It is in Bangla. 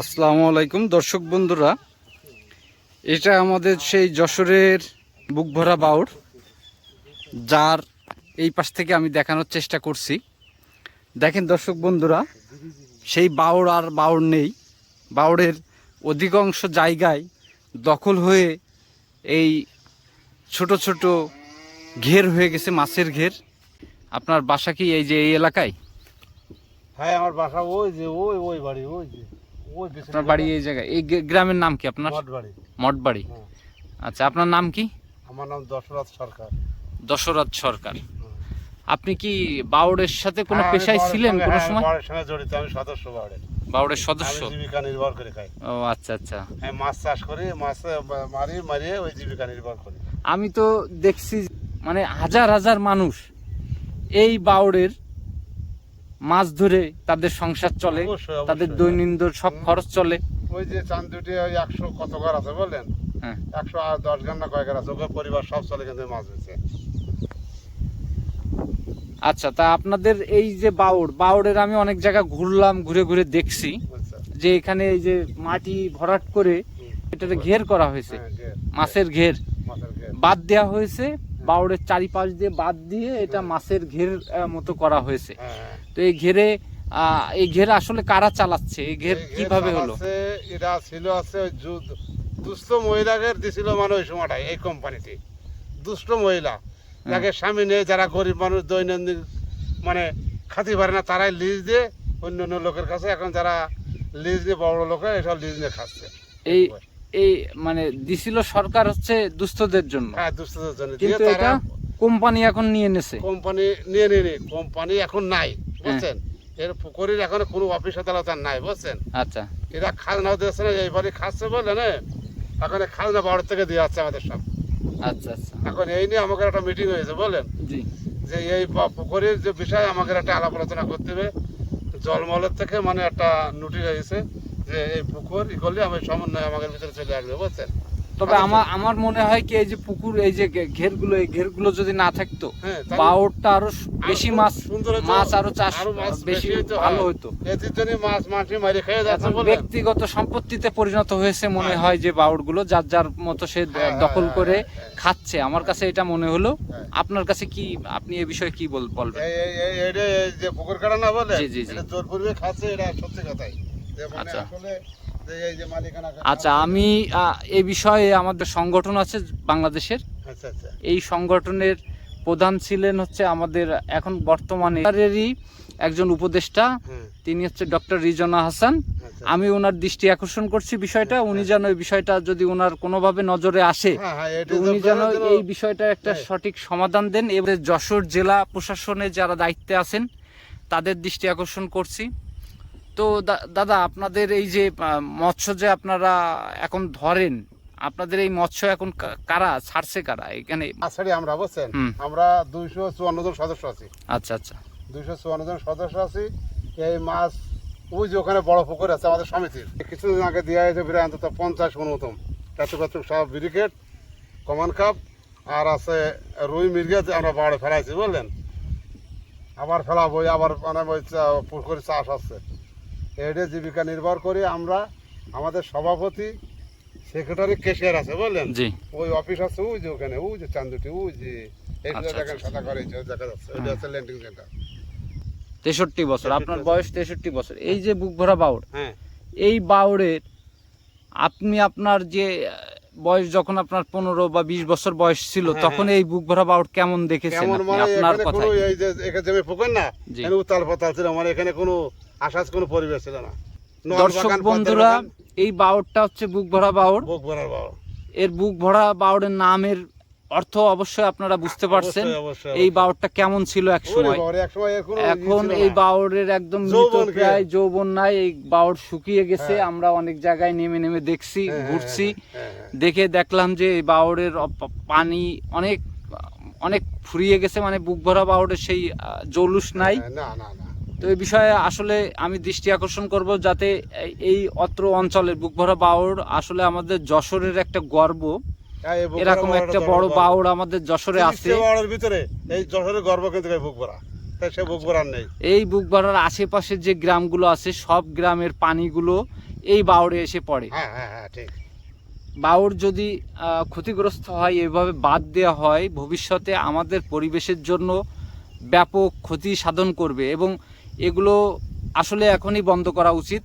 আসসালামু আলাইকুম, দর্শক বন্ধুরা। এটা আমাদের সেই যশোরের বুক ভরা বাউর, যার এই পাশ থেকে আমি দেখানোর চেষ্টা করছি। দেখেন দর্শক বন্ধুরা, সেই বাউর আর বাউর নেই। বাউরের অধিকাংশ জায়গায় দখল হয়ে এই ছোট ছোট ঘের হয়ে গেছে, মাছের ঘের। আপনার বাসা কি এই যে এই এলাকায়? হ্যাঁ আমার বাসা ওই যে ওই ওই বাড়ি ওই যে ওই আপনার বাড়ি এই জায়গায়। এই গ্রামের নাম কি আপনার? মঠ বাড়ি মঠবাড়ি। হ্যাঁ। আচ্ছা আপনার নাম কি? আমার নাম দশরথ সরকার। দশরথ সরকার। আপনি কি বাউড়ের সাথে কোনো হ্যাঁ, পেশায় ছিলেন কোনো হ্যাঁ, সময়? সঙ্গে জড়িত আমি সদস্য বাড়ির বাউড়ের সদস্য? জীবিকা নির্ভর করে খাই। ও আচ্ছা আচ্ছা। আমি মাছ চাষ করি মাছ মারি মারিয়ে ওই জীবিকা নির্ভর করি। আমি তো দেখছি মানে হাজার হাজার মানুষ এই বাউড়ের মাছ ধরে তাদের সংসার চলে। তাদের দৈনন্দিন সব খরচ চলে। ওই যে চান দুটি ওই একশো কত ঘর আছে বললেন হ্যাঁ। একশো আর দশ ঘণ্টা কয়েক ঘর আছে? ওকে পরিবার সব চলে কিন্তু মাছ বেছে আচ্ছা তা আপনাদের এই যে বাউড় বাউড়ের আমি অনেক জায়গা ঘুরলাম ঘুরে ঘুরে দেখছি। যে এখানে এই যে মাটি ভরাট করে এটাতে ঘের করা হয়েছে। হ্যাঁ মাছের ঘের। মাছের ঘের। বাদ দেওয়া হয়েছে বাউড়ের চারিপাশ দিয়ে বাদ দিয়ে এটা মাছের ঘের মতো করা হয়েছে। হ্যাঁ। হ্যাঁ তো এই ঘেরে এই ঘের আসলে কারা চালাচ্ছে? এই ঘের কীভাবে হলো? এটা ছিল আছে দুস্থ মহিলাদের দিছিল মানে ওই সময়টাই এই কোম্পানিতে দুষ্ট মহিলা। যাকে স্বামী নেই যারা গরিব মানুষ দৈনন্দিন মানে খাতি পারে না তারাই লিজ দিয়ে অন্য অন্য লোকের কাছে এখন যারা লিজ দিয়ে বড় লোকের এসব লিজ নিয়ে খাচ্ছে। এই এই মানে দিছিল সরকার হচ্ছে দুস্থদের জন্য। হ্যাঁ দুস্থদের জন্য। কিন্তু এটা কোম্পানি এখন নিয়ে নেছে। কোম্পানি নিয়ে নিয়ে কোম্পানি এখন নাই বুঝছেন? এর পুকুরের এখন কোনো অফিস আদালত আর নাই বুঝছেন? আচ্ছা। এরা খাজনাও দিচ্ছে না এইবারই খাচ্ছে বলে না? এখন খাজনা বড় থেকে দিয়ে যাচ্ছে আমাদের সব। আচ্ছা আচ্ছা। এখন এই নিয়ে আমাকে একটা মিটিং হয়েছে বলেন? জি। যে এই পুকুরের যে বিষয়ে আমাকে একটা আলাপ আলোচনা করতে হবে। জলমলের থেকে মানে একটা নোটিশ হয়েছে যে এই পুকুর ই করলে আমি সমন্বয় আমাদের ভিতরে চলে আসবে বুঝছেন তবে আমার আমার মনে হয় কি এই যে পুকুর এই যে ঘেরগুলো এই ঘেরগুলো যদি না থাকতো হ্যাঁ বাউরটা আরও বেশি মাছ মাছ আরও চাষ বেশি বেশি ভালো হ্যাঁ। হতো মাছ মাটি মারি খেয়ে যাচ্ছে ব্যক্তিগত সম্পত্তিতে পরিণত হয়েছে মনে হ্যাঁ। হয় যে বাউড়গুলো যার যার মতো সে হ্যাঁ, দখল হ্যাঁ, করে হ্যাঁ, খাচ্ছে আমার কাছে এটা মনে হলো হ্যাঁ। আপনার কাছে কি আপনি এ বিষয়ে কি বল- বলবেন এই যে পুকুর কাটা না বলে জি, জি, জি। পূর্বে খাচ্ছে এটা সত্যি কথাই আচ্ছা। আসলে এই আচ্ছা আমি এ বিষয়ে আমাদের সংগঠন আছে বাংলাদেশের। আচ্ছা আচ্ছা। এই সংগঠনের প্রধান ছিলেন হচ্ছে আমাদের এখন বর্তমানে একজন উপদেষ্টা। তিনি হচ্ছে ডক্টর রিজনা হাসান। আচ্ছা। আমি ওনার দৃষ্টি আকর্ষণ করছি বিষয়টা। উনি যেন এই বিষয়টা যদি ওনার কোনোভাবে নজরে আসে হ্যাঁ হ্যাঁ উনি যেন এই বিষয়টা একটা হ্যাঁ। সঠিক সমাধান দেন। এবারে যশোর জেলা প্রশাসনে যারা দায়িত্বে আছেন তাদের দৃষ্টি আকর্ষণ করছি। তো দাদা আপনাদের এই যে মৎস্য যে আপনারা এখন ধরেন আপনাদের এই মৎস্য এখন কারা ছাড়ছে কারা এখানে? আছাড়ি আমরা বলছেন আমরা দুইশো চুয়ান্ন জন সদস্য আছি। আচ্ছা আচ্ছা। দুইশো চুয়ান্ন জন সদস্য আছি। এই মাছ ওই যে ওখানে বড় পুকুর আছে আমাদের সমিতির। কিছুদিন আগে দেওয়া হয়েছে প্রায় অন্তত পঞ্চাশ মতম এত কত সব ব্রিকেট কমান কাপ আর আছে রুই মির্গে আমরা বাড়ে ফেলাইছি বুঝলেন? আবার ফেলাবো আবার মানে পুকুরে চাষ আছে এটা জীবিকা নির্ভর করে আমরা আমাদের সভাপতি সেক্রেটারি কেশিয়ার আছে বললেন? জি। ওই অফিস আছে ওই যে ওখানে ওই যে চান্দুটি ওই যে আচ্ছা, আচ্ছা, সাদা করে দেখা যাচ্ছে ওইটা হ্যাঁ। হচ্ছে ল্যান্ডিং সেন্টার তেষট্টি বছর আপনার বয়স তেষট্টি বছর। এই যে বুক ভরা বাউড় হ্যাঁ। এই বাউড়ের আপনি আপনার যে বয়স যখন আপনার পনেরো বা বিশ বছর বয়স ছিল হ্যাঁ, তখন এই বুক ভরা বাউট কেমন দেখেছেন মানে আপনার কথা কোনো কথায় এই যে এখানে পুকুর না উতাল পাতাল ছিল মানে এখানে কোনো আশাস কোনো পরিবেশ ছিল না। দর্শক বন্ধুরা এই বাউটটা হচ্ছে বুক ভরা বাউর বুক ভরা এর বুক ভরা বাউড়ের নামের অর্থ অবশ্যই আপনারা বুঝতে পারছেন এই। বাউড়টা কেমন ছিল এক সময় বাবা রে, এক সময় এর কোনো ই এখন এই না। বাউড়ের একদম প্রায় যৌবন নাই এই বাউর শুকিয়ে গেছে হ্যাঁ। আমরা অনেক জায়গায় নেমে নেমে দেখছি হ্যাঁ, হ্যাঁ, ঘুরছি। দেখে দেখলাম যে এই বাউড়ের অপ- পানি অনেক অনেক ফুরিয়ে গেছে মানে বুক ভরা বাউরের সেই জৌলুস নাই তো এই বিষয়ে আসলে আমি দৃষ্টি আকর্ষণ করব যাতে এই- অত্র অঞ্চলের বুক ভরা বাউর আসলে আমাদের যশোরের একটা গর্ব এরকম একটা বড় বাউর আমাদের যশোরে আছে। ভিতরে এই গর্ব কিন্তু বুক সে নেই। এই বুকবাড়ার আশেপাশের যে গ্রামগুলো আছে সব গ্রামের পানিগুলো এই বাউরে এসে পড়ে। হ্যাঁ হ্যাঁ হ্যাঁ ঠিক। বাউর যদি ক্ষতিগ্রস্ত হয় এভাবে বাদ দেওয়া হয় ভবিষ্যতে আমাদের পরিবেশের জন্য ব্যাপক ক্ষতি সাধন করবে এবং এগুলো আসলে এখনই বন্ধ করা উচিত।